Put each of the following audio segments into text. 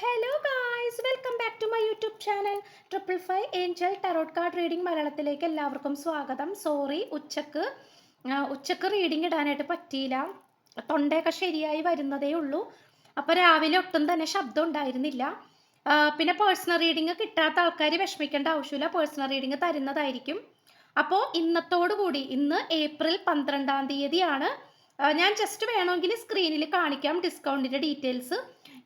Hello guys welcome back to my YouTube channel triple five angel tarot card reading മലയാളത്തിലേക്ക് എല്ലാവർക്കും സ്വാഗതം. Sorry ഉച്ചയ്ക്ക് ഉച്ചയ്ക്ക് റീഡിംഗ് ഇടാനായിട്ട് പറ്റിയില്ല. തൊണ്ടയൊക്കെ ശരിയായി വരുന്നതേ ഉള്ളൂ. അപ്പോൾ രാവിലെ ഒട്ടും തന്നെ ശബ്ദം ഉണ്ടായിരുന്നില്ല. പിന്നെ പേഴ്സണൽ റീഡിംഗ് കിട്ടാത്ത ആൾക്കാർ വിഷമിക്കേണ്ട ആവശ്യമില്ല. പേഴ്സണൽ റീഡിംഗ് തരുന്നതായിരിക്കും. അപ്പോൾ ഇന്നത്തോടുകൂടി ഇന്ന് ഏപ്രിൽ പന്ത്രണ്ടാം തീയതിയാണ്. ഞാൻ ജസ്റ്റ് വേണമെങ്കിൽ സ്ക്രീനിൽ കാണിക്കാം ഡിസ്കൗണ്ടിന്റെ ഡീറ്റെയിൽസ്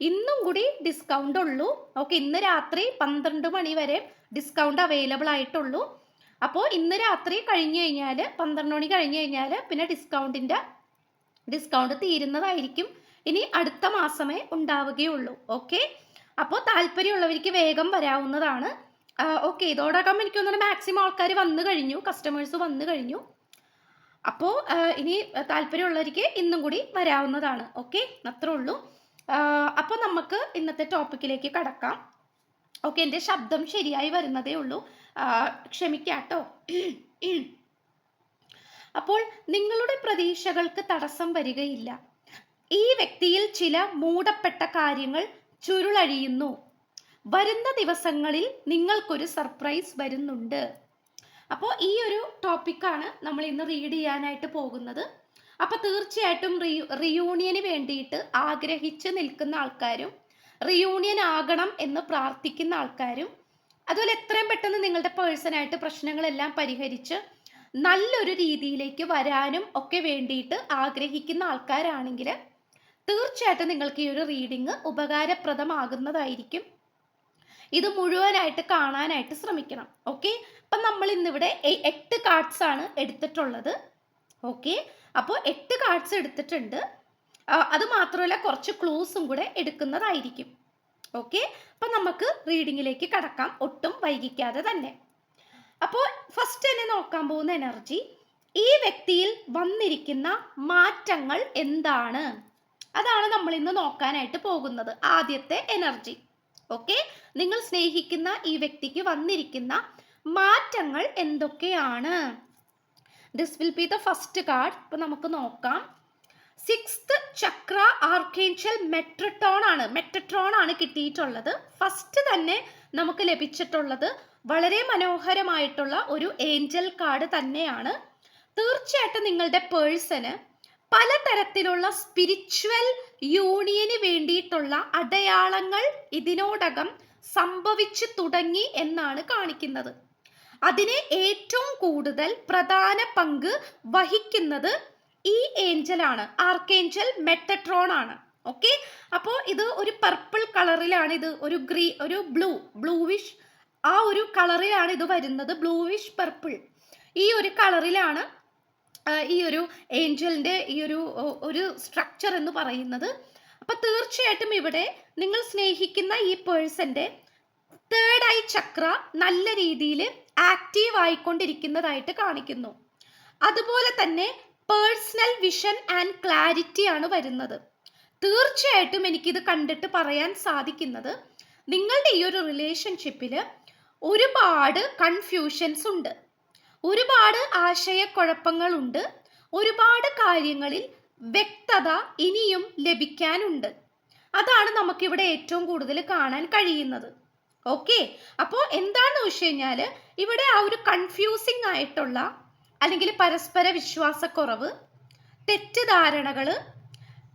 ഇന്നും കൂടി ഡിസ്കൗണ്ട് ഉള്ളൂ. ഓക്കെ ഇന്ന് രാത്രി പന്ത്രണ്ട് മണി വരെ ഡിസ്കൗണ്ട് അവൈലബിൾ ആയിട്ടുള്ളൂ. അപ്പോൾ ഇന്ന് രാത്രി കഴിഞ്ഞു കഴിഞ്ഞാൽ പന്ത്രണ്ട് മണി കഴിഞ്ഞു കഴിഞ്ഞാൽ പിന്നെ ഡിസ്കൗണ്ടിന്റെ ഡിസ്കൗണ്ട് തീരുന്നതായിരിക്കും. ഇനി അടുത്ത മാസമേ ഉണ്ടാവുകയുള്ളൂ. ഓക്കെ അപ്പോൾ താല്പര്യമുള്ളവർക്ക് വേഗം വരാവുന്നതാണ്. ഓക്കെ ഇതോടൊപ്പം എനിക്ക് തോന്നുന്നു മാക്സിമം ആൾക്കാർ വന്നു കഴിഞ്ഞു കസ്റ്റമേഴ്സ് വന്നു കഴിഞ്ഞു. അപ്പോൾ ഇനി താല്പര്യമുള്ളവർക്ക് ഇന്നും കൂടി വരാവുന്നതാണ്. ഓക്കെ അത്രേ ഉള്ളൂ. അപ്പോൾ നമുക്ക് ഇന്നത്തെ ടോപ്പിക്കിലേക്ക് കടക്കാം. ഓക്കെ എന്റെ ശബ്ദം ശരിയായി വരുന്നതേ ഉള്ളൂ. ക്ഷമിക്കാട്ടോ. അപ്പോൾ നിങ്ങളുടെ പ്രതീക്ഷകൾക്ക് തടസ്സം വരികയില്ല. ഈ വ്യക്തിയിൽ ചില മൂടപ്പെട്ട കാര്യങ്ങൾ ചുരുളഴിയുന്നു. വരുന്ന ദിവസങ്ങളിൽ നിങ്ങൾക്കൊരു സർപ്രൈസ് വരുന്നുണ്ട്. അപ്പോൾ ഈ ഒരു ടോപ്പിക്കാണ് നമ്മൾ ഇന്ന് റീഡ് ചെയ്യാനായിട്ട് പോകുന്നത്. അപ്പോൾ തീർച്ചയായിട്ടും റീ റിയൂണിയന് വേണ്ടിയിട്ട് ആഗ്രഹിച്ച് നിൽക്കുന്ന ആൾക്കാരും റിയൂണിയൻ ആകണം എന്ന് പ്രാർത്ഥിക്കുന്ന ആൾക്കാരും അതുപോലെ എത്രയും പെട്ടെന്ന് നിങ്ങളുടെ പേഴ്സണായിട്ട് പ്രശ്നങ്ങളെല്ലാം പരിഹരിച്ച് നല്ലൊരു രീതിയിലേക്ക് വരാനും ഒക്കെ വേണ്ടിയിട്ട് ആഗ്രഹിക്കുന്ന ആൾക്കാരാണെങ്കിൽ തീർച്ചയായിട്ടും നിങ്ങൾക്ക് ഈ ഒരു റീഡിങ് ഉപകാരപ്രദമാകുന്നതായിരിക്കും. ഇത് മുഴുവനായിട്ട് കാണാനായിട്ട് ശ്രമിക്കണം. ഓക്കെ അപ്പം നമ്മൾ ഇന്നിവിടെ എട്ട് കാർഡ്സ് ആണ് എടുത്തിട്ടുള്ളത്. ഓക്കെ അപ്പോൾ എട്ട് കാർഡ്സ് എടുത്തിട്ടുണ്ട്. അത് മാത്രമല്ല കുറച്ച് ക്ലൂസും കൂടെ എടുക്കുന്നതായിരിക്കും. ഓക്കെ അപ്പം നമുക്ക് റീഡിങ്ങിലേക്ക് കടക്കാം. ഒട്ടും വൈകിക്കാതെ തന്നെ. അപ്പോൾ ഫസ്റ്റ് തന്നെ നോക്കാൻ പോകുന്ന എനർജി ഈ വ്യക്തിയിൽ വന്നിരിക്കുന്ന മാറ്റങ്ങൾ എന്താണ്? അതാണ് നമ്മൾ ഇന്ന് നോക്കാനായിട്ട് പോകുന്നത്. ആദ്യത്തെ എനർജി ഓക്കെ നിങ്ങൾ സ്നേഹിക്കുന്ന ഈ വ്യക്തിക്ക് വന്നിരിക്കുന്ന മാറ്റങ്ങൾ എന്തൊക്കെയാണ്? This will be the first card ഇപ്പൊ നമുക്ക് നോക്കാം. സിക്സ്ത് ചക്ര ആർക്കേഞ്ചൽ മെട്രട്രോൺ ആണ്. മെട്രട്രോൺ ആണ് കിട്ടിയിട്ടുള്ളത്. ഫസ്റ്റ് തന്നെ നമുക്ക് ലഭിച്ചിട്ടുള്ളത് വളരെ മനോഹരമായിട്ടുള്ള ഒരു ഏഞ്ചൽ കാർഡ് തന്നെയാണ്. തീർച്ചയായിട്ടും നിങ്ങളുടെ പേഴ്സന് പലതരത്തിലുള്ള സ്പിരിച്വൽ യൂണിയന് വേണ്ടിയിട്ടുള്ള അടയാളങ്ങൾ ഇതിനോടകം സംഭവിച്ചു തുടങ്ങി എന്നാണ് കാണിക്കുന്നത്. അതിന് ഏറ്റവും കൂടുതൽ പ്രധാന പങ്ക് വഹിക്കുന്നത് ഈ ഏഞ്ചലാണ് ആർക്കേഞ്ചൽ മെറ്റട്രോൺ ആണ്. ഓക്കെ അപ്പോൾ ഇത് ഒരു പർപ്പിൾ കളറിലാണ് ഇത് ഒരു ഗ്രീ ഒരു ബ്ലൂ ബ്ലൂവിഷ് ആ ഒരു കളറിലാണ് ഇത് വരുന്നത് ബ്ലൂവിഷ് പർപ്പിൾ ഈ ഒരു കളറിലാണ് ഈ ഒരു ഏഞ്ചലിന്റെ ഈ ഒരു ഒരു സ്ട്രക്ചർ എന്ന് പറയുന്നത്. അപ്പം തീർച്ചയായിട്ടും ഇവിടെ നിങ്ങൾ സ്നേഹിക്കുന്ന ഈ പേഴ്സന്റെ തേർഡ് ഐ ചക്ര നല്ല രീതിയിൽ ആക്റ്റീവ് ആയിക്കൊണ്ടിരിക്കുന്നതായിട്ട് കാണിക്കുന്നു. അതുപോലെ തന്നെ പേഴ്സണൽ വിഷൻ ആൻഡ് ക്ലാരിറ്റി ആണ് വരുന്നത്. തീർച്ചയായിട്ടും എനിക്കിത് കണ്ടിട്ട് പറയാൻ സാധിക്കുന്നത് നിങ്ങളുടെ ഈ ഒരു റിലേഷൻഷിപ്പിൽ ഒരുപാട് കൺഫ്യൂഷൻസ് ഉണ്ട്. ഒരുപാട് ആശയക്കുഴപ്പങ്ങളുണ്ട്. ഒരുപാട് കാര്യങ്ങളിൽ വ്യക്തത ഇനിയും ലഭിക്കാനുണ്ട്. അതാണ് നമുക്കിവിടെ ഏറ്റവും കൂടുതൽ കാണാൻ കഴിയുന്നത്. ഓക്കെ അപ്പോൾ എന്താണെന്ന് വെച്ച് കഴിഞ്ഞാൽ ഇവിടെ ആ ഒരു കൺഫ്യൂസിങ് ആയിട്ടുള്ള അല്ലെങ്കിൽ പരസ്പര വിശ്വാസക്കുറവ് തെറ്റിദ്ധാരണകൾ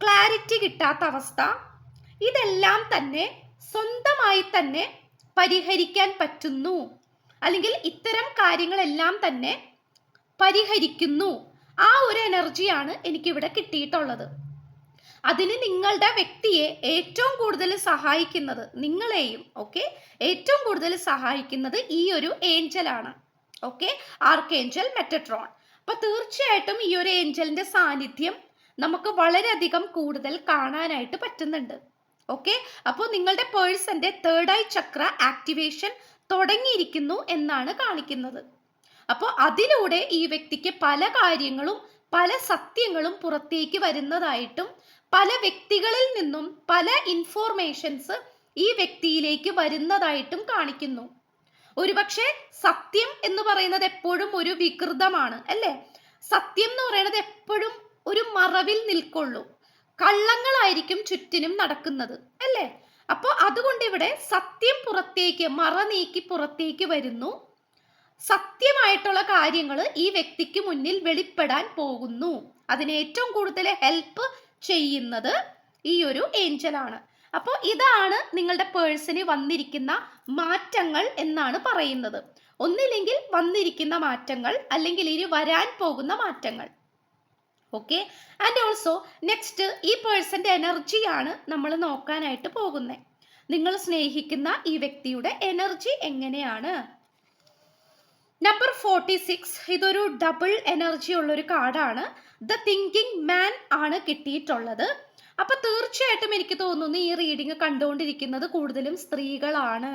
ക്ലാരിറ്റി കിട്ടാത്ത അവസ്ഥ ഇതെല്ലാം തന്നെ സ്വന്തമായി തന്നെ പരിഹരിക്കാൻ പറ്റുന്നു. അല്ലെങ്കിൽ ഇത്തരം കാര്യങ്ങളെല്ലാം തന്നെ പരിഹരിക്കുന്നു. ആ ഒരു എനർജിയാണ് എനിക്കിവിടെ കിട്ടിയിട്ടുള്ളത്. അതിന് നിങ്ങളുടെ വ്യക്തിയെ ഏറ്റവും കൂടുതൽ സഹായിക്കുന്നത് നിങ്ങളെയും ഓക്കെ ഏറ്റവും കൂടുതൽ സഹായിക്കുന്നത് ഈ ഒരു ഏഞ്ചലാണ് ഓക്കെ ആർക്കേഞ്ചൽ മെറ്റട്രോൺ അപ്പൊ തീർച്ചയായിട്ടും ഈ ഒരു ഏഞ്ചലിന്റെ സാന്നിധ്യം നമുക്ക് വളരെയധികം കൂടുതൽ കാണാനായിട്ട് പറ്റുന്നുണ്ട് ഓക്കെ അപ്പോൾ നിങ്ങളുടെ പേഴ്സന്റെ തേർഡ് ഐ ചക്ര ആക്ടിവേഷൻ തുടങ്ങിയിരിക്കുന്നു എന്നാണ് കാണിക്കുന്നത്. അപ്പോൾ അതിലൂടെ ഈ വ്യക്തിക്ക് പല കാര്യങ്ങളും പല സത്യങ്ങളും പുറത്തേക്ക് വരുന്നതായിട്ടും പല വ്യക്തികളിൽ നിന്നും പല ഇൻഫോർമേഷൻസ് ഈ വ്യക്തിയിലേക്ക് വരുന്നതായിട്ടും കാണിക്കുന്നു. ഒരുപക്ഷെ സത്യം എന്ന് പറയുന്നത് എപ്പോഴും ഒരു വികൃതമാണ് അല്ലേ? സത്യം എന്ന് പറയുന്നത് എപ്പോഴും ഒരു മറവിൽ നിൽക്കുള്ളൂ. കള്ളങ്ങളായിരിക്കും ചുറ്റിനും നടക്കുന്നത് അല്ലേ? അപ്പോൾ അതുകൊണ്ട് ഇവിടെ സത്യം പുറത്തേക്ക് മറ നീക്കി പുറത്തേക്ക് വരുന്നു. സത്യമായിട്ടുള്ള കാര്യങ്ങൾ ഈ വ്യക്തിക്ക് മുന്നിൽ വെളിപ്പെടാൻ പോകുന്നു. അതിന് ഏറ്റവും കൂടുതൽ ഹെൽപ്പ് ചെയ്യുന്നത് ഈ ഒരു ഏഞ്ചലാണ് അപ്പോൾ ഇതാണ് നിങ്ങളുടെ പേഴ്സണി വന്നിരിക്കുന്ന മാറ്റങ്ങൾ എന്നാണ് പറയുന്നത്. ഒന്നില്ലെങ്കിൽ വന്നിരിക്കുന്ന മാറ്റങ്ങൾ അല്ലെങ്കിൽ ഇനി വരാൻ പോകുന്ന മാറ്റങ്ങൾ. ഓക്കെ ആൻഡ് ഓൾസോ നെക്സ്റ്റ് ഈ പേഴ്സന്റെ എനർജിയാണ് നമ്മൾ നോക്കാനായിട്ട് പോകുന്നത് നിങ്ങൾ സ്നേഹിക്കുന്ന ഈ വ്യക്തിയുടെ എനർജി എങ്ങനെയാണ്? നമ്പർ ഫോർട്ടി സിക്സ് ഇതൊരു ഡബിൾ എനർജി ഉള്ളൊരു കാർഡാണ്. ദ തിങ്കിങ് മാൻ ആണ് കിട്ടിയിട്ടുള്ളത്. അപ്പൊ തീർച്ചയായിട്ടും എനിക്ക് തോന്നുന്നു ഈ റീഡിങ് കണ്ടുകൊണ്ടിരിക്കുന്നത് കൂടുതലും സ്ത്രീകളാണ്.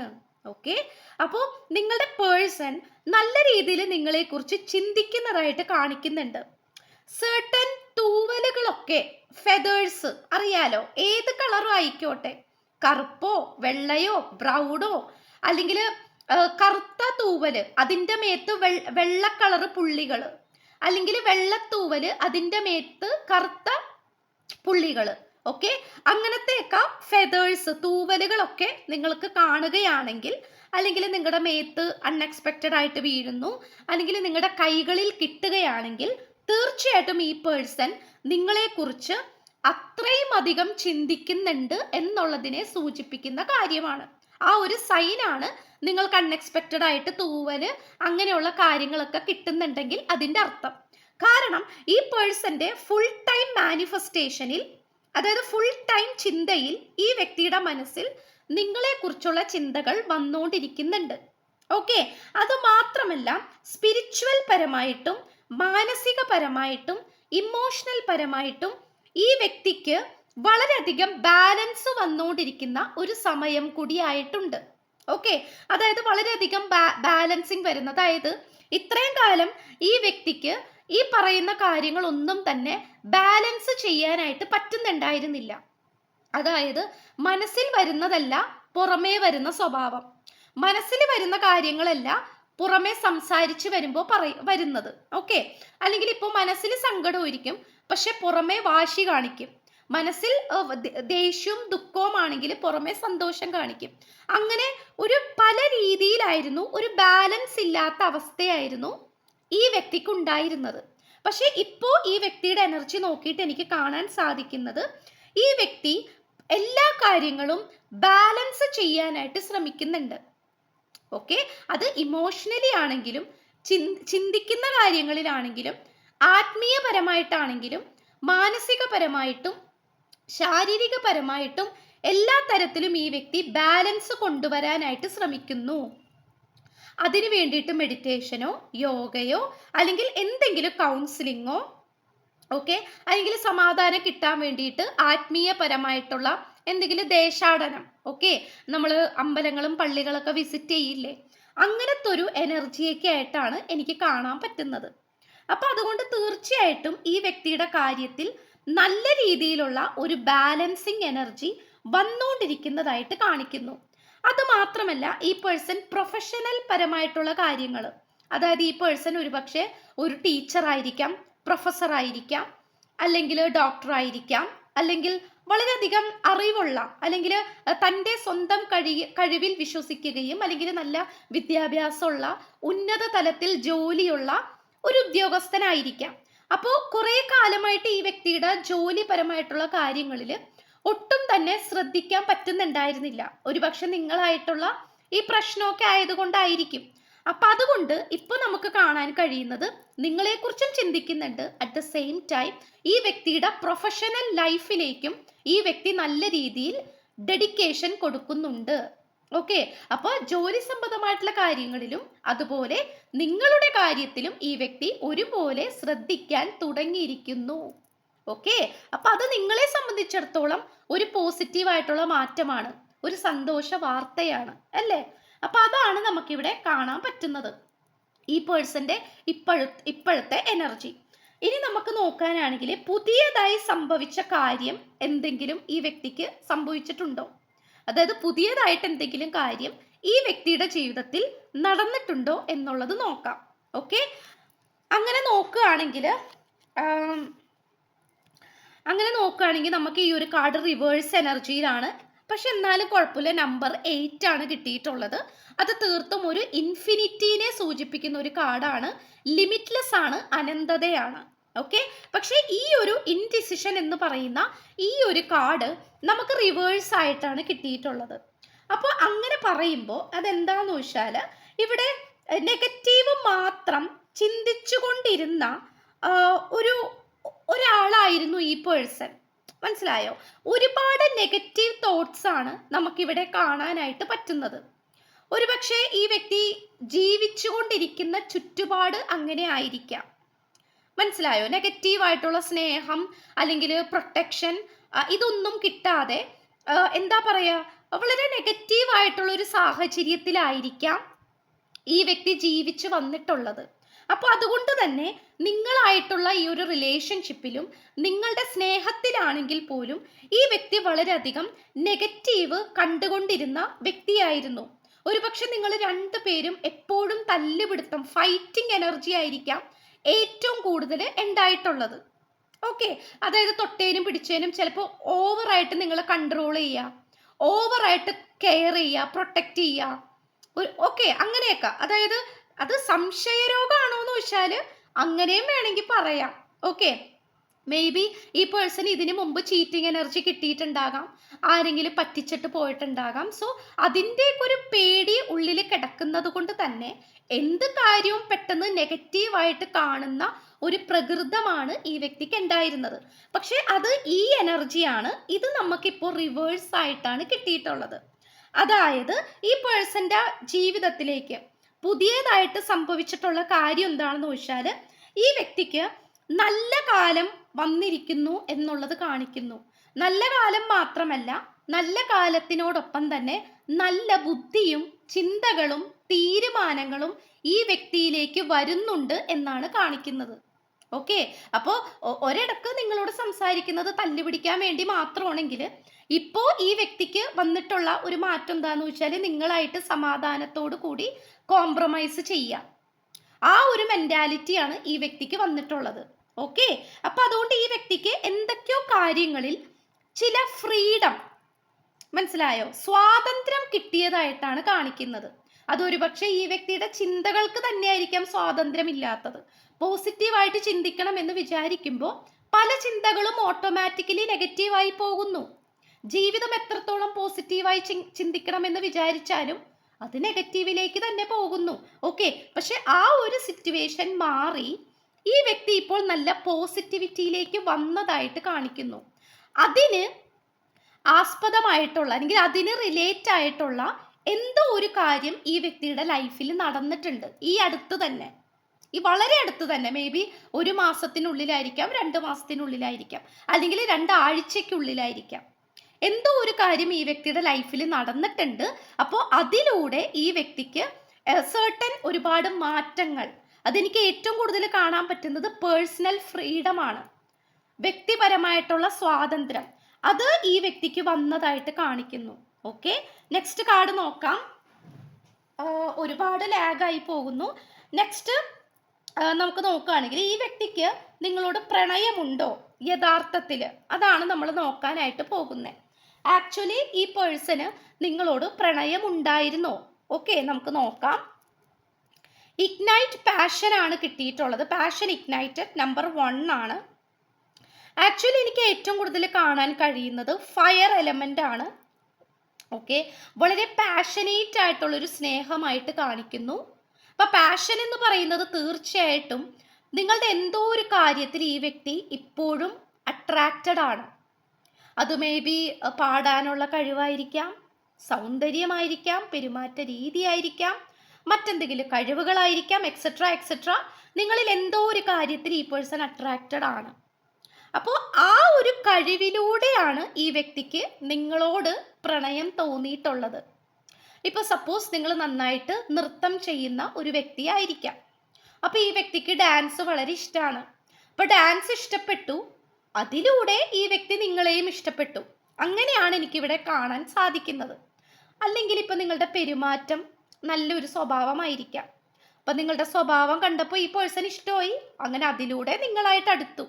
ഓക്കെ അപ്പോൾ നിങ്ങളുടെ പേഴ്സൺ നല്ല രീതിയിൽ നിങ്ങളെക്കുറിച്ച് ചിന്തിക്കുന്നതായിട്ട് കാണിക്കുന്നുണ്ട്. സെർട്ടൻ തൂവലുകളൊക്കെ ഫെതേഴ്സ് അറിയാലോ? ഏത് കളറും ആയിക്കോട്ടെ? കറുപ്പോ വെള്ളയോ ബ്രൗണോ അല്ലെങ്കിൽ കറുത്ത തൂവൽ അതിന്റെ മേത്ത് വെള്ള വെള്ളക്കളർ പുള്ളികൾ അല്ലെങ്കിൽ വെള്ളത്തൂവൽ അതിന്റെ മേത്ത് കറുത്ത പുള്ളികൾ ഓക്കെ? അങ്ങനത്തെയൊക്കെ ഫെതേഴ്സ് തൂവലുകളൊക്കെ നിങ്ങൾക്ക് കാണുകയാണെങ്കിൽ അല്ലെങ്കിൽ നിങ്ങളുടെ മേത്ത് അൺഎക്സ്പെക്റ്റഡ് ആയിട്ട് വീഴുന്നു അല്ലെങ്കിൽ നിങ്ങളുടെ കൈകളിൽ കിട്ടുകയാണെങ്കിൽ തീർച്ചയായിട്ടും ഈ പേഴ്സൺ നിങ്ങളെക്കുറിച്ച് അത്രയും അധികം ചിന്തിക്കുന്നുണ്ട് എന്നുള്ളതിനെ സൂചിപ്പിക്കുന്ന കാര്യമാണ്. ആ ഒരു സൈനാണ് നിങ്ങൾക്ക് അൺഎക്സ്പെക്റ്റഡ് ആയിട്ട് തൂവൽ അങ്ങനെയുള്ള കാര്യങ്ങളൊക്കെ കിട്ടുന്നുണ്ടെങ്കിൽ അതിന്റെ അർത്ഥം. കാരണം ഈ പേഴ്സന്റെ ഫുൾ ടൈം മാനിഫെസ്റ്റേഷനിൽ അതായത് ഫുൾ ടൈം ചിന്തയിൽ ഈ വ്യക്തിയുടെ മനസ്സിൽ നിങ്ങളെക്കുറിച്ചുള്ള ചിന്തകൾ വന്നുകൊണ്ടിരിക്കുന്നുണ്ട്. ഓക്കെ അത് മാത്രമല്ല സ്പിരിച്വൽ പരമായിട്ടും മാനസികപരമായിട്ടും ഇമോഷണൽ പരമായിട്ടും ഈ വ്യക്തിക്ക് വളരെയധികം ബാലൻസ് വന്നുകൊണ്ടിരിക്കുന്ന ഒരു സമയം കൂടിയായിട്ടുണ്ട് ഓക്കെ അതായത് വളരെയധികം ബാലൻസിങ് വരുന്നത്. അതായത് ഇത്രയും കാലം ഈ വ്യക്തിക്ക് ഈ പറയുന്ന കാര്യങ്ങളൊന്നും തന്നെ ബാലൻസ് ചെയ്യാനായിട്ട് പറ്റുന്നുണ്ടായിരുന്നില്ല. അതായത് മനസ്സിൽ വരുന്നതല്ല പുറമേ വരുന്ന സ്വഭാവം. മനസ്സിൽ വരുന്ന കാര്യങ്ങളല്ല പുറമേ സംസാരിച്ച് വരുമ്പോൾ പറയ വരുന്നത്. ഓക്കെ അല്ലെങ്കിൽ ഇപ്പോൾ മനസ്സിൽ സങ്കടമായിരിക്കും പക്ഷെ പുറമേ വാശി കാണിക്കും. മനസ്സിൽ ദേഷ്യവും ദുഃഖവും ആണെങ്കിൽ പുറമേ സന്തോഷം കാണിക്കും. അങ്ങനെ ഒരു പല രീതിയിലായിരുന്നു ഒരു ബാലൻസ് ഇല്ലാത്ത അവസ്ഥയായിരുന്നു ഈ വ്യക്തിക്ക് ഉണ്ടായിരുന്നത്. പക്ഷെ ഇപ്പോൾ ഈ വ്യക്തിയുടെ എനർജി നോക്കിയിട്ട് എനിക്ക് കാണാൻ സാധിക്കുന്നത് ഈ വ്യക്തി എല്ലാ കാര്യങ്ങളും ബാലൻസ് ചെയ്യാനായിട്ട് ശ്രമിക്കുന്നുണ്ട്. ഓക്കെ? അത് ഇമോഷണലി ആണെങ്കിലും ചിന്തിക്കുന്ന കാര്യങ്ങളിലാണെങ്കിലും ആത്മീയപരമായിട്ടാണെങ്കിലും മാനസികപരമായിട്ടും ശാരീരികപരമായിട്ടും എല്ലാ തരത്തിലും ഈ വ്യക്തി ബാലൻസ് കൊണ്ടുവരാനായിട്ട് ശ്രമിക്കുന്നു. അതിനു വേണ്ടിയിട്ട് മെഡിറ്റേഷനോ യോഗയോ അല്ലെങ്കിൽ എന്തെങ്കിലും കൗൺസിലിങ്ങോ ഓക്കെ അല്ലെങ്കിൽ സമാധാനം കിട്ടാൻ വേണ്ടിയിട്ട് ആത്മീയപരമായിട്ടുള്ള എന്തെങ്കിലും ദേശാടനം ഓക്കെ നമ്മൾ അമ്പലങ്ങളും പള്ളികളൊക്കെ വിസിറ്റ് ചെയ്യില്ലേ? അങ്ങനത്തെ ഒരു എനർജിയൊക്കെ ആയിട്ടാണ് എനിക്ക് കാണാൻ പറ്റുന്നത്. അപ്പൊ അതുകൊണ്ട് തീർച്ചയായിട്ടും ഈ വ്യക്തിയുടെ കാര്യത്തിൽ നല്ല രീതിയിലുള്ള ഒരു ബാലൻസിങ് എനർജി വന്നുകൊണ്ടിരിക്കുന്നതായിട്ട് കാണിക്കുന്നു. അത് മാത്രമല്ല ഈ പേഴ്സൺ പ്രൊഫഷണൽ പരമായിട്ടുള്ള കാര്യങ്ങൾ അതായത് ഈ പേഴ്സൺ ഒരുപക്ഷെ ഒരു ടീച്ചർ ആയിരിക്കാം പ്രൊഫസർ ആയിരിക്കാം അല്ലെങ്കിൽ ഡോക്ടർ ആയിരിക്കാം അല്ലെങ്കിൽ വളരെയധികം അറിവുള്ള അല്ലെങ്കിൽ തന്റെ സ്വന്തം കഴി കഴിവിൽ വിശ്വസിക്കുകയും അല്ലെങ്കിൽ നല്ല വിദ്യാഭ്യാസമുള്ള ഉന്നത തലത്തിൽ ജോലിയുള്ള ഒരു ഉദ്യോഗസ്ഥനായിരിക്കാം. അപ്പോൾ കുറേ കാലമായിട്ട് ഈ വ്യക്തിയുടെ ജോലിപരമായിട്ടുള്ള കാര്യങ്ങളിൽ ഒട്ടും തന്നെ ശ്രദ്ധിക്കാൻ പറ്റുന്നുണ്ടായിരുന്നില്ല. ഒരുപക്ഷെ നിങ്ങളായിട്ടുള്ള ഈ പ്രശ്നമൊക്കെ ആയതുകൊണ്ടായിരിക്കും. അപ്പൊ അതുകൊണ്ട് ഇപ്പൊ നമുക്ക് കാണാൻ കഴിയുന്നത് നിങ്ങളെ നിങ്ങളെക്കുറിച്ചും ചിന്തിക്കുന്നുണ്ട്. അറ്റ് ദ സെയിം ടൈം ഈ വ്യക്തിയുടെ പ്രൊഫഷണൽ ലൈഫിലേക്കും ഈ വ്യക്തി നല്ല രീതിയിൽ ഡെഡിക്കേഷൻ കൊടുക്കുന്നുണ്ട്. ഓക്കെ അപ്പോൾ ജോലി സംബന്ധമായിട്ടുള്ള കാര്യങ്ങളിലും അതുപോലെ നിങ്ങളുടെ കാര്യത്തിലും ഈ വ്യക്തി ഒരുപോലെ ശ്രദ്ധിക്കാൻ തുടങ്ങിയിരിക്കുന്നു. ഓക്കെ അപ്പൊ അത് നിങ്ങളെ സംബന്ധിച്ചിടത്തോളം ഒരു പോസിറ്റീവ് ആയിട്ടുള്ള മാറ്റമാണ്. ഒരു സന്തോഷ വാർത്തയാണ്. അല്ലേ? അപ്പൊ അതാണ് നമുക്കിവിടെ കാണാൻ പറ്റുന്നത്. ഈ പേഴ്സന്റെ ഇപ്പോഴ ഇപ്പോഴത്തെ എനർജി ഇനി നമുക്ക് നോക്കാനാണെങ്കിൽ പുതിയതായി സംഭവിച്ച കാര്യം എന്തെങ്കിലും ഈ വ്യക്തിക്ക് സംഭവിച്ചിട്ടുണ്ടോ? അതായത് പുതിയതായിട്ട് എന്തെങ്കിലും കാര്യം ഈ വ്യക്തിയുടെ ജീവിതത്തിൽ നടന്നിട്ടുണ്ടോ എന്നുള്ളത് നോക്കാം. ഓക്കെ? അങ്ങനെ നോക്കുകയാണെങ്കിൽ അങ്ങനെ നോക്കുകയാണെങ്കിൽ നമുക്ക് ഈ ഒരു കാർഡ് റിവേഴ്സ് എനർജിയിലാണ്. പക്ഷെ എന്നാലും കുഴപ്പമില്ല നമ്പർ എയ്റ്റ് ആണ് കിട്ടിയിട്ടുള്ളത്. അത് തീർത്തും ഒരു ഇൻഫിനിറ്റീനെ സൂചിപ്പിക്കുന്ന ഒരു കാർഡാണ്. ലിമിറ്റ്ലെസ് ആണ് അനന്തതയാണ്. ഓക്കെ പക്ഷേ ഈ ഒരു ഇൻഡിസിഷൻ എന്ന് പറയുന്ന ഈ ഒരു കാർഡ് നമുക്ക് റിവേഴ്സ് ആയിട്ടാണ് കിട്ടിയിട്ടുള്ളത്. അപ്പോൾ അങ്ങനെ പറയുമ്പോൾ അതെന്താന്ന് വെച്ചാൽ ഇവിടെ നെഗറ്റീവ് മാത്രം ചിന്തിച്ചുകൊണ്ടിരുന്ന കൊണ്ടിരുന്ന ഒരു ഒരാളായിരുന്നു ഈ പേഴ്സൺ മനസ്സിലായോ? ഒരുപാട് നെഗറ്റീവ് തോട്ട്സ് ആണ് നമുക്കിവിടെ കാണാനായിട്ട് പറ്റുന്നത്. ഒരുപക്ഷെ ഈ വ്യക്തി ജീവിച്ചുകൊണ്ടിരിക്കുന്ന ചുറ്റുപാട് അങ്ങനെ ആയിരിക്കാം. മനസ്സിലായോ? നെഗറ്റീവ് ആയിട്ടുള്ള സ്നേഹം അല്ലെങ്കിൽ പ്രൊട്ടക്ഷൻ ഇതൊന്നും കിട്ടാതെ എന്താ പറയുക വളരെ നെഗറ്റീവ് ആയിട്ടുള്ള ഒരു സാഹചര്യത്തിലായിരിക്കാം ഈ വ്യക്തി ജീവിച്ചു വന്നിട്ടുള്ളത്. അപ്പോൾ അതുകൊണ്ട് തന്നെ നിങ്ങളായിട്ടുള്ള ഈ ഒരു റിലേഷൻഷിപ്പിലും നിങ്ങളുടെ സ്നേഹത്തിലാണെങ്കിൽ പോലും ഈ വ്യക്തി വളരെയധികം നെഗറ്റീവ് കണ്ടുകൊണ്ടിരുന്ന വ്യക്തിയായിരുന്നു. ഒരുപക്ഷെ നിങ്ങൾ രണ്ടുപേരും എപ്പോഴും തല്ലുപിടുത്തം ഫൈറ്റിംഗ് എനർജി ആയിരിക്കാം. ഏറ്റവും കൂടുതൽ ഉണ്ടായിട്ടുള്ളത് ഓക്കെ അതായത് തൊട്ടേനും പിടിച്ചേനും ചിലപ്പോൾ ഓവറായിട്ട് നിങ്ങൾ കൺട്രോൾ ചെയ്യുക ഓവറായിട്ട് കെയർ ചെയ്യുക പ്രൊട്ടക്റ്റ് ചെയ്യുക ഓക്കെ അങ്ങനെയൊക്കെ. അതായത് അത് സംശയരോഗമാണോ എന്ന് വെച്ചാൽ അങ്ങനെയും വേണമെങ്കിൽ പറയാം. ഓക്കെ മേ ബി ഈ പേഴ്സൺ ഇതിനു മുമ്പ് ചീറ്റിംഗ് എനർജി കിട്ടിയിട്ടുണ്ടാകാം. ആരെങ്കിലും പറ്റിച്ചിട്ട് പോയിട്ടുണ്ടാകാം. സോ അതിന്റെയൊക്കെ ഒരു പേടി ഉള്ളിൽ കിടക്കുന്നത് കൊണ്ട് തന്നെ എന്ത് കാര്യവും പെട്ടെന്ന് നെഗറ്റീവായിട്ട് കാണുന്ന ഒരു പ്രകൃതമാണ് ഈ വ്യക്തിക്ക് ഉണ്ടായിരുന്നത്. പക്ഷേ അത് ഈ എനർജിയാണ് ഇത് നമുക്കിപ്പോൾ റിവേഴ്സ് ആയിട്ടാണ് കിട്ടിയിട്ടുള്ളത്. അതായത് ഈ പേഴ്സന്റെ ജീവിതത്തിലേക്ക് പുതിയതായിട്ട് സംഭവിച്ചിട്ടുള്ള കാര്യം എന്താണെന്ന് വെച്ചാൽ ഈ വ്യക്തിക്ക് നല്ല കാലം വന്നിരിക്കുന്നു എന്നുള്ളത് കാണിക്കുന്നു. നല്ല കാലം മാത്രമല്ല നല്ല കാലത്തിനോടൊപ്പം തന്നെ നല്ല ബുദ്ധിയും ചിന്തകളും തീരുമാനങ്ങളും ഈ വ്യക്തിയിലേക്ക് വരുന്നുണ്ട് എന്നാണ് കാണിക്കുന്നത്. ഓക്കെ? അപ്പോൾ ഒരിടക്ക് നിങ്ങളോട് സംസാരിക്കുന്നത് തല്ലുപിടിക്കാൻ വേണ്ടി മാത്രമാണെങ്കിൽ ഇപ്പോൾ ഈ വ്യക്തിക്ക് വന്നിട്ടുള്ള ഒരു മാറ്റം എന്താന്ന് വെച്ചാൽ നിങ്ങളായിട്ട് സമാധാനത്തോടു കൂടി കോംപ്രമൈസ് ചെയ്യാം ആ ഒരു മെന്റാലിറ്റിയാണ് ഈ വ്യക്തിക്ക് വന്നിട്ടുള്ളത്. ഓക്കെ അപ്പൊ അതുകൊണ്ട് ഈ വ്യക്തിക്ക് എന്തൊക്കെയോ കാര്യങ്ങളിൽ ചില ഫ്രീഡം മനസ്സിലായോ? സ്വാതന്ത്ര്യം കിട്ടിയതായിട്ടാണ് കാണിക്കുന്നത്. അതൊരുപക്ഷെ ഈ വ്യക്തിയുടെ ചിന്തകൾക്ക് തന്നെയായിരിക്കാം സ്വാതന്ത്ര്യമില്ലാത്തത് പോസിറ്റീവായിട്ട് ചിന്തിക്കണം എന്ന് വിചാരിക്കുമ്പോൾ പല ചിന്തകളും ഓട്ടോമാറ്റിക്കലി നെഗറ്റീവായി പോകുന്നു. ജീവിതം എത്രത്തോളം പോസിറ്റീവായി ചിന്തിക്കണം എന്ന് വിചാരിച്ചാലും അത് നെഗറ്റീവിലേക്ക് തന്നെ പോകുന്നു. ഓക്കെ പക്ഷെ ആ ഒരു സിറ്റുവേഷൻ മാറി ഈ വ്യക്തി ഇപ്പോൾ നല്ല പോസിറ്റിവിറ്റിയിലേക്ക് വന്നതായിട്ട് കാണിക്കുന്നു. അതിന് ആസ്പദമായിട്ടുള്ള അല്ലെങ്കിൽ അതിന് റിലേറ്റ് ആയിട്ടുള്ള എന്തോ ഒരു കാര്യം ഈ വ്യക്തിയുടെ ലൈഫിൽ നടന്നിട്ടുണ്ട്. ഈ അടുത്ത് തന്നെ. ഈ വളരെ അടുത്ത് തന്നെ. മേ ബി ഒരു മാസത്തിനുള്ളിലായിരിക്കാം രണ്ട് മാസത്തിനുള്ളിലായിരിക്കാം അല്ലെങ്കിൽ രണ്ടാഴ്ചയ്ക്കുള്ളിലായിരിക്കാം. എന്തോ ഒരു കാര്യം ഈ വ്യക്തിയുടെ ലൈഫിൽ നടന്നിട്ടുണ്ട്. അപ്പോൾ അതിലൂടെ ഈ വ്യക്തിക്ക് സേർട്ടൻ ഒരുപാട് മാറ്റങ്ങൾ അതെനിക്ക് ഏറ്റവും കൂടുതൽ കാണാൻ പറ്റുന്നത് പേഴ്സണൽ ഫ്രീഡം ആണ്. വ്യക്തിപരമായിട്ടുള്ള സ്വാതന്ത്ര്യം. അത് ഈ വ്യക്തിക്ക് വന്നതായിട്ട് കാണിക്കുന്നു. ഓക്കെ നെക്സ്റ്റ് കാർഡ് നോക്കാം. ഒരുപാട് ലാഗായി പോകുന്നു. നെക്സ്റ്റ് നമുക്ക് നോക്കുകയാണെങ്കിൽ ഈ വ്യക്തിക്ക് നിങ്ങളോട് പ്രണയമുണ്ടോ? യഥാർത്ഥത്തിൽ അതാണ് നമ്മൾ നോക്കാനായിട്ട് പോകുന്നത് ആക്ച്വലി ഈ പേഴ്സന് നിങ്ങളോട് പ്രണയമുണ്ടായിരുന്നോ? ഓക്കെ നമുക്ക് നോക്കാം. ഇഗ്നൈറ്റ് പാഷൻ ആണ് കിട്ടിയിട്ടുള്ളത്. പാഷൻ ഇഗ്നൈറ്റഡ് നമ്പർ വൺ ആണ്. ആക്ച്വലി എനിക്ക് ഏറ്റവും കൂടുതൽ കാണാൻ കഴിയുന്നത് ഫയർ എലമെന്റ് ആണ്. ഓക്കെ വളരെ പാഷനേറ്റ് ആയിട്ടുള്ളൊരു സ്നേഹമായിട്ട് കാണിക്കുന്നു. അപ്പൊ പാഷൻ എന്ന് പറയുന്നത് തീർച്ചയായിട്ടും നിങ്ങളുടെ എന്തോ ഒരു കാര്യത്തിൽ ഈ വ്യക്തി ഇപ്പോഴും അട്രാക്റ്റഡ് ആണ്. അത് മേ ബി പാടാനുള്ള കഴിവായിരിക്കാം സൗന്ദര്യമായിരിക്കാം പെരുമാറ്റ രീതിയായിരിക്കാം മറ്റെന്തെങ്കിലും കഴിവുകളായിരിക്കാം എക്സെട്ര എക്സെട്ര നിങ്ങളിൽ എന്തോ ഒരു കാര്യത്തിൽ ഈ പേഴ്സൺ അട്രാക്റ്റഡ് ആണ്. അപ്പോൾ ആ ഒരു കഴിവിലൂടെയാണ് ഈ വ്യക്തിക്ക് നിങ്ങളോട് പ്രണയം തോന്നിയിട്ടുള്ളത്. ഇപ്പോൾ സപ്പോസ് നിങ്ങൾ നന്നായിട്ട് നൃത്തം ചെയ്യുന്ന ഒരു വ്യക്തിയായിരിക്കാം അപ്പോൾ ഈ വ്യക്തിക്ക് ഡാൻസ് വളരെ ഇഷ്ടമാണ് അപ്പോൾ ഡാൻസ് ഇഷ്ടപ്പെട്ടു. അതിലൂടെ ഈ വ്യക്തി നിങ്ങളെയും ഇഷ്ടപ്പെട്ടു. അങ്ങനെയാണ് എനിക്കിവിടെ കാണാൻ സാധിക്കുന്നത്. അല്ലെങ്കിൽ ഇപ്പം നിങ്ങളുടെ പെരുമാറ്റം നല്ലൊരു സ്വഭാവമായിരിക്കാം. അപ്പം നിങ്ങളുടെ സ്വഭാവം കണ്ടപ്പോൾ ഈ പേഴ്സൺ ഇഷ്ടമായി. അങ്ങനെ അതിലൂടെ നിങ്ങളായിട്ട് അടുത്തു.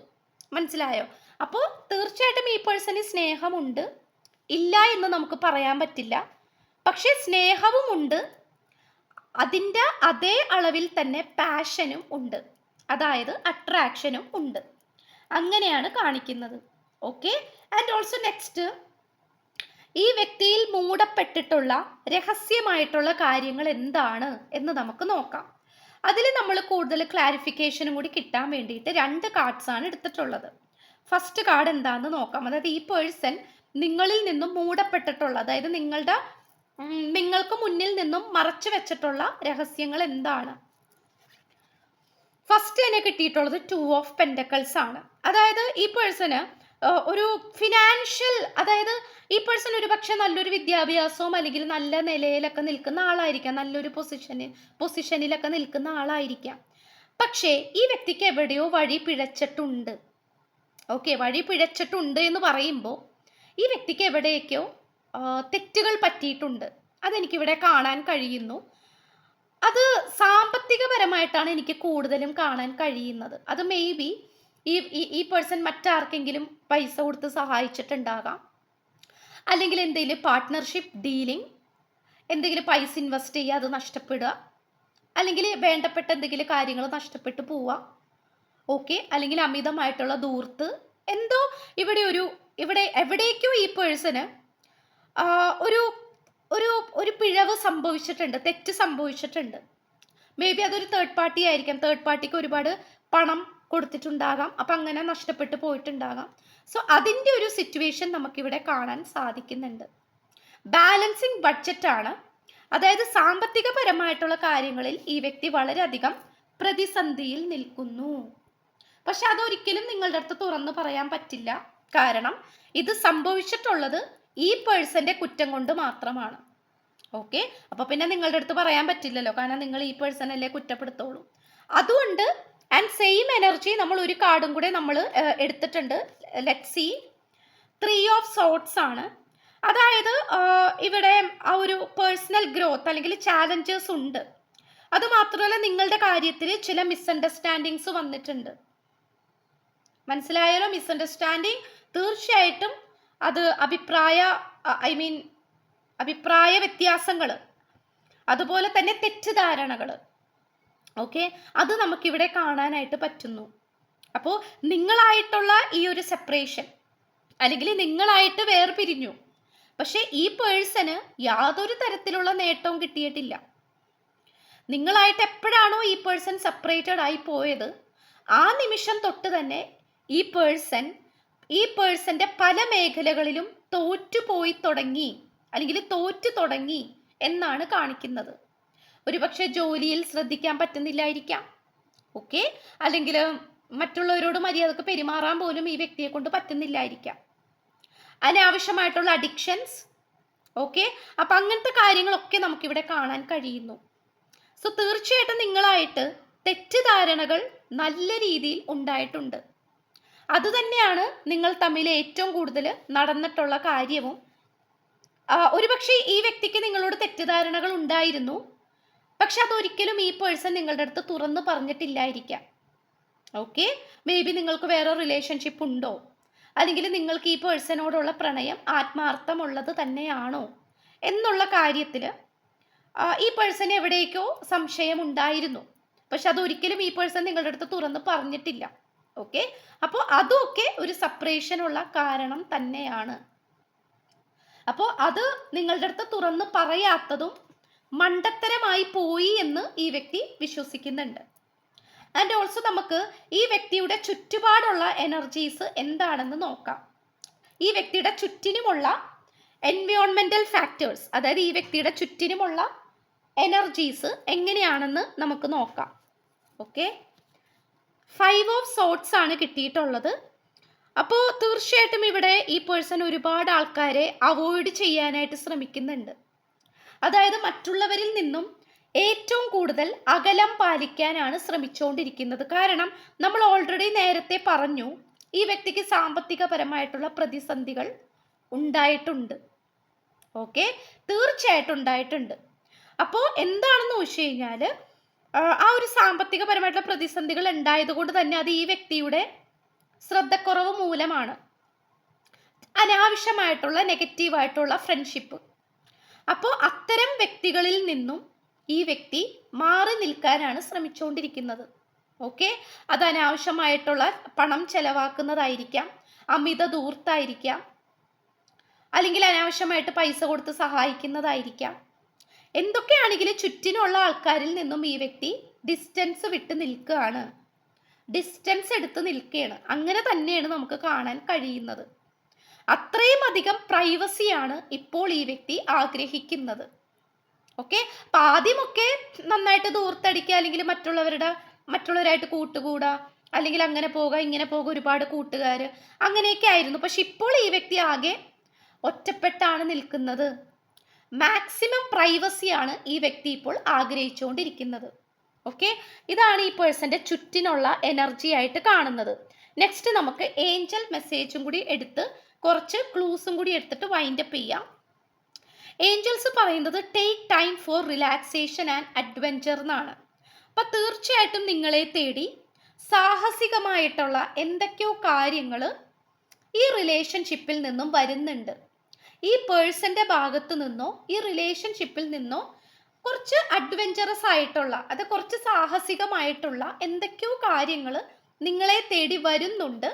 മനസ്സിലായോ? അപ്പോൾ തീർച്ചയായിട്ടും ഈ പേഴ്സന് സ്നേഹമുണ്ട്. ഇല്ല എന്ന് നമുക്ക് പറയാൻ പറ്റില്ല. പക്ഷേ സ്നേഹവുമുണ്ട് അതിന്റെ അതേ അളവിൽ തന്നെ പാഷനും ഉണ്ട്. അതായത് അട്രാക്ഷനും ഉണ്ട്. അങ്ങനെയാണ് കാണിക്കുന്നത്. ഓക്കെ ആൻഡ് ഓൾസോ നെക്സ്റ്റ് ഈ വ്യക്തിയിൽ മൂടപ്പെട്ടിട്ടുള്ള രഹസ്യമായിട്ടുള്ള കാര്യങ്ങൾ എന്താണ് എന്ന് നമുക്ക് നോക്കാം. അതിൽ നമ്മൾ കൂടുതൽ ക്ലാരിഫിക്കേഷനും കൂടി കിട്ടാൻ വേണ്ടിയിട്ട് രണ്ട് കാർഡ്സ് ആണ് എടുത്തിട്ടുള്ളത്. ഫസ്റ്റ് കാർഡ് എന്താണെന്ന് നോക്കാം. അതായത് ഈ പേഴ്സൺ നിങ്ങളിൽ നിന്നും മൂടപ്പെട്ടിട്ടുള്ള അതായത് നിങ്ങളുടെ നിങ്ങൾക്ക് മുന്നിൽ നിന്നും മറച്ചു വെച്ചിട്ടുള്ള രഹസ്യങ്ങൾ എന്താണ്? ഫസ്റ്റ് തന്നെ കിട്ടിയിട്ടുള്ളത് ടു ഓഫ് പെന്റക്കൾസ് ആണ്. അതായത് ഈ പേഴ്സണ് ഒരു ഫിനാൻഷ്യൽ അതായത് ഈ പേഴ്സൺ ഒരു പക്ഷെ നല്ലൊരു വിദ്യാഭ്യാസവും അല്ലെങ്കിൽ നല്ല നിലയിലൊക്കെ നിൽക്കുന്ന ആളായിരിക്കാം. നല്ലൊരു പൊസിഷനിൽ പൊസിഷനിലൊക്കെ നിൽക്കുന്ന ആളായിരിക്കാം. പക്ഷേ ഈ വ്യക്തിക്ക് എവിടെയോ വഴി പിഴച്ചിട്ടുണ്ട്. ഓക്കെ വഴി പിഴച്ചിട്ടുണ്ട് എന്ന് പറയുമ്പോൾ ഈ വ്യക്തിക്ക് എവിടെയൊക്കെയോ തെറ്റുകൾ പറ്റിയിട്ടുണ്ട്. അതെനിക്കിവിടെ കാണാൻ കഴിയുന്നു. അത് സാമ്പത്തികപരമായിട്ടാണ് എനിക്ക് കൂടുതലും കാണാൻ കഴിയുന്നത്. അത് മേ ബി ഈ ഈ- പേഴ്സൺ മറ്റാർക്കെങ്കിലും പൈസ കൊടുത്ത് സഹായിച്ചിട്ടുണ്ടാകാം. അല്ലെങ്കിൽ എന്തെങ്കിലും പാർട്ട്ണർഷിപ്പ് ഡീലിംഗ് എന്തെങ്കിലും പൈസ ഇൻവെസ്റ്റ് ചെയ്യുക അത് നഷ്ടപ്പെടുക. അല്ലെങ്കിൽ വേണ്ടപ്പെട്ട എന്തെങ്കിലും കാര്യങ്ങൾ നഷ്ടപ്പെട്ടു പോവുക. ഓക്കെ അല്ലെങ്കിൽ അമിതമായിട്ടുള്ള ദൂർത്ത്. എന്തോ ഇവിടെ ഒരു ഇവിടെ എവിടേക്കോ ഈ പേഴ്സന് ഒരു ഒരു ഒരു പിഴവ് സംഭവിച്ചിട്ടുണ്ട്. തെറ്റ് സംഭവിച്ചിട്ടുണ്ട്. മേ ബി അതൊരു തേർഡ് പാർട്ടി ആയിരിക്കാം. തേർഡ് പാർട്ടിക്ക് ഒരുപാട് പണം കൊടുത്തിട്ടുണ്ടാകാം. അപ്പം അങ്ങനെ നഷ്ടപ്പെട്ടു പോയിട്ടുണ്ടാകാം. സോ അതിന്റെ ഒരു സിറ്റുവേഷൻ നമുക്കിവിടെ കാണാൻ സാധിക്കുന്നുണ്ട്. ബാലൻസിങ് ബഡ്ജറ്റാണ് അതായത് സാമ്പത്തികപരമായിട്ടുള്ള കാര്യങ്ങളിൽ ഈ വ്യക്തി വളരെയധികം പ്രതിസന്ധിയിൽ നിൽക്കുന്നു. പക്ഷെ അതൊരിക്കലും നിങ്ങളുടെ അടുത്ത് തുറന്നു പറയാൻ പറ്റില്ല. കാരണം ഇത് സംഭവിച്ചിട്ടുള്ളത് ഈ പേഴ്സന്റെ കുറ്റം കൊണ്ട് മാത്രമാണ്. ഓക്കെ അപ്പൊ പിന്നെ നിങ്ങളുടെ അടുത്ത് പറയാൻ പറ്റില്ലല്ലോ. കാരണം നിങ്ങൾ ഈ പേഴ്സൺ അല്ലേ കുറ്റപ്പെടുത്തോളൂ അതുകൊണ്ട് ആൻഡ് സെയിം എനർജി നമ്മൾ ഒരു കാർഡും കൂടെ നമ്മൾ എടുത്തിട്ടുണ്ട്. Let see three of swords ആണ്. അതായത് ഇവിടെ ആ ഒരു പേഴ്സണൽ ഗ്രോത്ത് അല്ലെങ്കിൽ ചാലഞ്ചേഴ്സ് ഉണ്ട്. അത് മാത്രമല്ല നിങ്ങളുടെ കാര്യത്തിൽ ചില മിസ്അണ്ടർസ്റ്റാൻഡിങ്സ് വന്നിട്ടുണ്ട്. മനസ്സിലായാലോ മിസ്അണ്ടർസ്റ്റാൻഡിങ് തീർച്ചയായിട്ടും അത് അഭിപ്രായ ഐ മീൻ അഭിപ്രായ വ്യത്യാസങ്ങൾ. അതുപോലെ തന്നെ തെറ്റിദ്ധാരണകൾ. ഓക്കെ അത് നമുക്കിവിടെ കാണാനായിട്ട് പറ്റുന്നു. അപ്പോൾ നിങ്ങളായിട്ടുള്ള ഈ ഒരു സെപ്പറേഷൻ അല്ലെങ്കിൽ നിങ്ങളായിട്ട് വേർപിരിഞ്ഞു. പക്ഷേ ഈ പേഴ്സന് യാതൊരു തരത്തിലുള്ള നേട്ടവും കിട്ടിയിട്ടില്ല. നിങ്ങളായിട്ട് എപ്പോഴാണോ ഈ പേഴ്സൺ സെപ്പറേറ്റഡ് ആയി പോയത് ആ നിമിഷം തൊട്ട് തന്നെ ഈ പേഴ്സൺ ഈ പേഴ്സന്റെ പല മേഖലകളിലും തോറ്റുപോയി തുടങ്ങി അല്ലെങ്കിൽ തോറ്റു തുടങ്ങി എന്നാണ് കാണിക്കുന്നത്. ഒരുപക്ഷെ ജോലിയിൽ ശ്രദ്ധിക്കാൻ പറ്റുന്നില്ലായിരിക്കാം. ഓക്കെ? അല്ലെങ്കിൽ മറ്റുള്ളവരോട് മര്യാദയ്ക്ക് പെരുമാറാൻ പോലും ഈ വ്യക്തിയെ കൊണ്ട് പറ്റുന്നില്ലായിരിക്കാം. അനാവശ്യമായിട്ടുള്ള അഡിക്ഷൻസ് ഓക്കെ? അപ്പം അങ്ങനത്തെ കാര്യങ്ങളൊക്കെ നമുക്കിവിടെ കാണാൻ കഴിയുന്നു. സോ തീർച്ചയായിട്ടും നിങ്ങളായിട്ട് തെറ്റിദ്ധാരണകൾ നല്ല രീതിയിൽ ഉണ്ടായിട്ടുണ്ട്. അതുതന്നെയാണ് നിങ്ങൾ തമ്മിൽ ഏറ്റവും കൂടുതൽ നടന്നിട്ടുള്ള കാര്യവും. ഒരുപക്ഷെ ഈ വ്യക്തിക്ക് നിങ്ങളോട് തെറ്റിദ്ധാരണകൾ ഉണ്ടായിരുന്നു. പക്ഷെ അതൊരിക്കലും ഈ പേഴ്സൺ നിങ്ങളുടെ അടുത്ത് തുറന്ന് പറഞ്ഞിട്ടില്ലായിരിക്കാം. ഓക്കെ മേ ബി നിങ്ങൾക്ക് വേറെ റിലേഷൻഷിപ്പ് ഉണ്ടോ? അല്ലെങ്കിൽ നിങ്ങൾക്ക് ഈ പേഴ്സണോടുള്ള പ്രണയം ആത്മാർത്ഥമുള്ളത് തന്നെയാണോ? എന്നുള്ള കാര്യത്തിൽ ഈ പേഴ്സൺ എവിടേക്കോ സംശയം ഉണ്ടായിരുന്നു പക്ഷെ അതൊരിക്കലും ഈ പേഴ്സൺ നിങ്ങളുടെ അടുത്ത് തുറന്ന് പറഞ്ഞിട്ടില്ല. ഓക്കെ അപ്പോൾ അതൊക്കെ ഒരു സപ്പറേഷനുള്ള കാരണം തന്നെയാണ്. അപ്പോൾ അത് നിങ്ങളുടെ അടുത്ത് തുറന്ന് പറയാത്തതും മണ്ടത്തരമായി പോയി എന്ന് ഈ വ്യക്തി വിശ്വസിക്കുന്നുണ്ട്. ആൻഡ് ഓൾസോ നമുക്ക് ഈ വ്യക്തിയുടെ ചുറ്റുപാടുള്ള എനർജീസ് എന്താണെന്ന് നോക്കാം. ഈ വ്യക്തിയുടെ ചുറ്റിനുമുള്ള എൻവയോൺമെന്റൽ ഫാക്ടേഴ്സ് അതായത് ഈ വ്യക്തിയുടെ ചുറ്റിനുമുള്ള എനർജീസ് എങ്ങനെയാണെന്ന് നമുക്ക് നോക്കാം. ഓക്കെ ഫൈവ് ഓഫ് സോട്ട്സ് ആണ് കിട്ടിയിട്ടുള്ളത്. അപ്പോൾ തീർച്ചയായിട്ടും ഇവിടെ ഈ പേഴ്സൺ ഒരുപാട് ആൾക്കാരെ അവോയ്ഡ് ചെയ്യാനായിട്ട് ശ്രമിക്കുന്നുണ്ട്. അതായത് മറ്റുള്ളവരിൽ നിന്നും ഏറ്റവും കൂടുതൽ അകലം പാലിക്കാനാണ് ശ്രമിച്ചുകൊണ്ടിരിക്കുന്നത് കാരണം നമ്മൾ ഓൾറെഡി നേരത്തെ പറഞ്ഞു ഈ വ്യക്തിക്ക് സാമ്പത്തികപരമായിട്ടുള്ള പ്രതിസന്ധികൾ ഉണ്ടായിട്ടുണ്ട്. ഓക്കെ തീർച്ചയായിട്ടും ഉണ്ടായിട്ടുണ്ട്. അപ്പോൾ എന്താണെന്ന് വെച്ച് കഴിഞ്ഞാൽ ആ ഒരു സാമ്പത്തികപരമായിട്ടുള്ള പ്രതിസന്ധികൾ ഉണ്ടായത് കൊണ്ട് തന്നെ അത് ഈ വ്യക്തിയുടെ ശ്രദ്ധക്കുറവ് മൂലമാണ്. അനാവശ്യമായിട്ടുള്ള നെഗറ്റീവായിട്ടുള്ള ഫ്രണ്ട്ഷിപ്പ് അപ്പോൾ അത്തരം വ്യക്തികളിൽ നിന്നും ഈ വ്യക്തി മാറി നിൽക്കാനാണ് ശ്രമിച്ചുകൊണ്ടിരിക്കുന്നത് ഓക്കെ? അത് അനാവശ്യമായിട്ടുള്ള പണം ചെലവാക്കുന്നതായിരിക്കാം അമിത ദൂർത്തായിരിക്കാം അല്ലെങ്കിൽ അനാവശ്യമായിട്ട് പൈസ കൊടുത്ത് സഹായിക്കുന്നതായിരിക്കാം. എന്തൊക്കെയാണെങ്കിലും ചുറ്റിനുള്ള ആൾക്കാരിൽ നിന്നും ഈ വ്യക്തി ഡിസ്റ്റൻസ് വിട്ട് നിൽക്കുകയാണ്. ഡിസ്റ്റൻസ് എടുത്ത് നിൽക്കുകയാണ്. അങ്ങനെ തന്നെയാണ് നമുക്ക് കാണാൻ കഴിയുന്നത്. അത്രയും അധികം പ്രൈവസിയാണ് ഇപ്പോൾ ഈ വ്യക്തി ആഗ്രഹിക്കുന്നത്. ഓക്കെ അപ്പൊ ആദ്യമൊക്കെ നന്നായിട്ട് ദൂർത്തടിക്കുക അല്ലെങ്കിൽ മറ്റുള്ളവരുടെ മറ്റുള്ളവരായിട്ട് കൂട്ടുകൂടാ അല്ലെങ്കിൽ അങ്ങനെ പോകുക ഇങ്ങനെ പോകുക ഒരുപാട് കൂട്ടുകാർ അങ്ങനെയൊക്കെ ആയിരുന്നു. പക്ഷെ ഇപ്പോൾ ഈ വ്യക്തി ആകെ ഒറ്റപ്പെട്ടാണ് നിൽക്കുന്നത്. മാക്സിമം പ്രൈവസിയാണ് ഈ വ്യക്തി ഇപ്പോൾ ആഗ്രഹിച്ചുകൊണ്ടിരിക്കുന്നത്. ഓക്കെ ഇതാണ് ഈ പേഴ്സന്റെ ചുറ്റിനുള്ള എനർജി ആയിട്ട് കാണുന്നത്. നെക്സ്റ്റ് നമുക്ക് ഏഞ്ചൽ മെസ്സേജും കൂടി എടുത്ത് കുറച്ച് ക്ലൂസും കൂടി എടുത്തിട്ട് വൈൻഡപ്പ് ചെയ്യാം. ഏഞ്ചൽസ് പറയുന്നത് take time for relaxation and adventure എന്നാണ്. അപ്പം തീർച്ചയായിട്ടും നിങ്ങളെ തേടി സാഹസികമായിട്ടുള്ള എന്തൊക്കെയോ കാര്യങ്ങൾ ഈ റിലേഷൻഷിപ്പിൽ നിന്നും വരുന്നുണ്ട്. ഈ പേഴ്സന്റെ ഭാഗത്തു നിന്നോ ഈ റിലേഷൻഷിപ്പിൽ നിന്നോ കുറച്ച് അഡ്വഞ്ചറസ് ആയിട്ടുള്ള അത് കുറച്ച് സാഹസികമായിട്ടുള്ള എന്തൊക്കെയോ കാര്യങ്ങൾ നിങ്ങളെ തേടി വരുന്നുണ്ട്.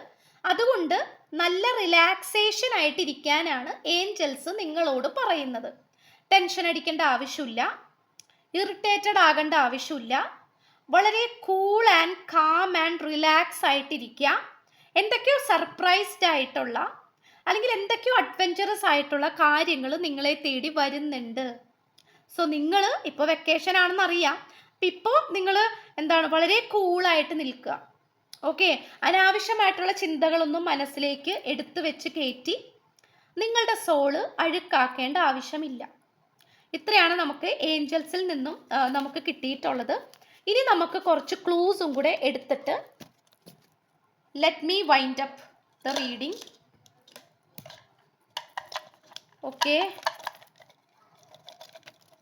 അതുകൊണ്ട് നല്ല റിലാക്സേഷൻ ആയിട്ടിരിക്കാനാണ് ഏഞ്ചൽസ് നിങ്ങളോട് പറയുന്നത്. ടെൻഷൻ അടിക്കേണ്ട ആവശ്യമില്ല. ഇറിറ്റേറ്റഡ് ആകേണ്ട ആവശ്യമില്ല. വളരെ cool and calm and relax ആയിട്ടിരിക്കുക. എന്തൊക്കെയോ സർപ്രൈസ്ഡ് ആയിട്ടുള്ള അല്ലെങ്കിൽ എന്തൊക്കെയോ അഡ്വഞ്ചറസ് ആയിട്ടുള്ള കാര്യങ്ങൾ നിങ്ങളെ തേടി വരുന്നുണ്ട്. സോ നിങ്ങൾ ഇപ്പോൾ വെക്കേഷൻ ആണെന്ന് അറിയാം അപ്പം ഇപ്പോൾ നിങ്ങൾ എന്താണ് വളരെ കൂളായിട്ട് നിൽക്കുക. ഓക്കെ അനാവശ്യമായിട്ടുള്ള ചിന്തകളൊന്നും മനസ്സിലേക്ക് എടുത്തു വെച്ച് കയറ്റി നിങ്ങളുടെ സോൾ അഴുക്കാക്കേണ്ട ആവശ്യമില്ല. ഇത്രയാണ് നമുക്ക് ഏഞ്ചൽസിൽ നിന്നും നമുക്ക് കിട്ടിയിട്ടുള്ളത്. ഇനി നമുക്ക് കുറച്ച് ക്ലൂസും കൂടെ എടുത്തിട്ട് let me wind up the reading okay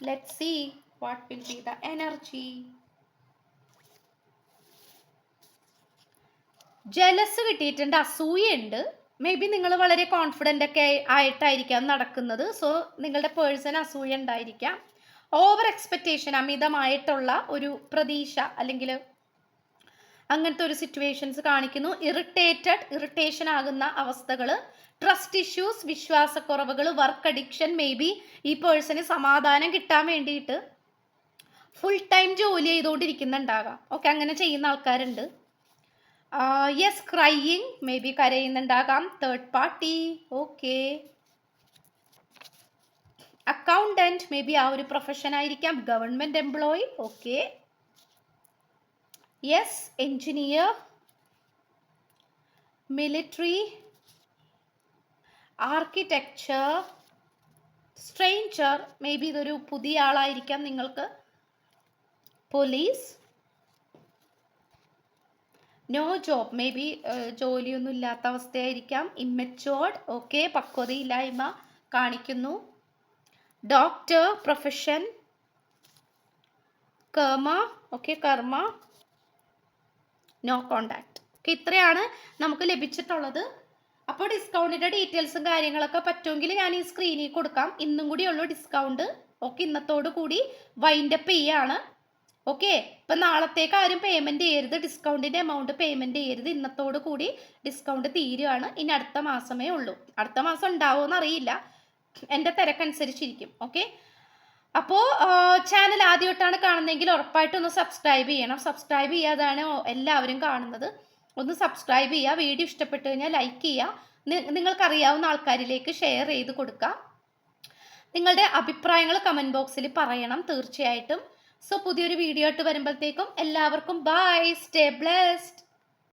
let see what will be the energy. Jealous കിട്ടിയിട്ടുണ്ട് അസൂയുണ്ട് മേ ബി നിങ്ങൾ വളരെ കോൺഫിഡന്റ് ഒക്കെ ആയി- ആയിട്ടായിരിക്കാം നടക്കുന്നത്. സോ നിങ്ങളുടെ പേഴ്സൺ അസൂയ ഉണ്ടായിരിക്കാം. ഓവർ എക്സ്പെക്റ്റേഷൻ അമിതമായിട്ടുള്ള ഒരു പ്രതീക്ഷ അല്ലെങ്കിൽ അങ്ങനത്തെ ഒരു സിറ്റുവേഷൻസ് കാണിക്കുന്നു. ഇറിറ്റേറ്റഡ് ഇറിറ്റേഷൻ ആകുന്ന അവസ്ഥകൾ ട്രസ്റ്റ് ഇഷ്യൂസ് വിശ്വാസക്കുറവുകൾ വർക്ക് അഡിക്ഷൻ മേ ബി ഈ പേഴ്സണ് സമാധാനം കിട്ടാൻ വേണ്ടിയിട്ട് ഫുൾ ടൈം ജോലി ചെയ്തുകൊണ്ടിരിക്കുന്നുണ്ടാകാം. ഓക്കെ അങ്ങനെ ചെയ്യുന്ന ആൾക്കാരുണ്ട്. Yes crying maybe കരയുന്നുണ്ടാകാം. Third party okay accountant maybe ആ ഒരു പ്രൊഫഷൻ ആയിരിക്കാം. Government employee okay yes engineer military architecture stranger maybe ഇതൊരു പുതിയ ആളായിരിക്കാം നിങ്ങൾക്ക്. Police no job maybe ജോലിയൊന്നും ഇല്ലാത്ത അവസ്ഥയായിരിക്കാം. ഇമ്മച്ചോർഡ് ഓക്കെ പക്വതയില്ലായ്മ കാണിക്കുന്നു. Doctor profession karma okay karma no contact okay ഇത്രയാണ് നമുക്ക് ലഭിച്ചിട്ടുള്ളത്. അപ്പോൾ ഡിസ്കൗണ്ടിന്റെ ഡീറ്റെയിൽസും കാര്യങ്ങളൊക്കെ പറ്റുമെങ്കിൽ ഞാൻ ഈ സ്ക്രീനിൽ കൊടുക്കാം. ഇന്നും കൂടി ഉള്ളൂ ഡിസ്കൗണ്ട് ഓക്കെ ഇന്നത്തോടു കൂടി വൈൻഡപ്പ് ചെയ്യാണ്. ഓക്കെ ഇപ്പം നാളത്തേക്ക് ആരും പേയ്മെന്റ് ചെയ്യരുത്. ഡിസ്കൗണ്ടിന്റെ എമൗണ്ട് പേയ്മെന്റ് ചെയ്യരുത്. ഇന്നത്തോടു കൂടി ഡിസ്കൗണ്ട് തീരുകയാണ് ഇനി അടുത്ത മാസമേ ഉള്ളൂ. അടുത്ത മാസം ഉണ്ടാവുമെന്ന് അറിയില്ല. എന്റെ തിരക്കനുസരിച്ചിരിക്കും. ഓക്കെ അപ്പോ ചാനൽ ആദ്യമായിട്ടാണ് കാണുന്നതെങ്കിൽ ഉറപ്പായിട്ടും ഒന്ന് സബ്സ്ക്രൈബ് ചെയ്യണം. സബ്സ്ക്രൈബ് ചെയ്യാതാണ് എല്ലാവരും കാണുന്നത്. ഒന്ന് സബ്സ്ക്രൈബ് ചെയ്യുക വീഡിയോ ഇഷ്ടപ്പെട്ടു കഴിഞ്ഞാൽ ലൈക്ക് ചെയ്യുക നിങ്ങൾക്കറിയാവുന്ന ആൾക്കാരിലേക്ക് ഷെയർ ചെയ്ത് കൊടുക്കുക നിങ്ങളുടെ അഭിപ്രായങ്ങൾ കമന്റ് ബോക്സിൽ പറയണം. തീർച്ചയായിട്ടും. സോ പുതിയൊരു വീഡിയോ ആയിട്ട് വരുമ്പോഴത്തേക്കും എല്ലാവർക്കും ബൈ സ്റ്റേ ബ്ലെസ്ഡ്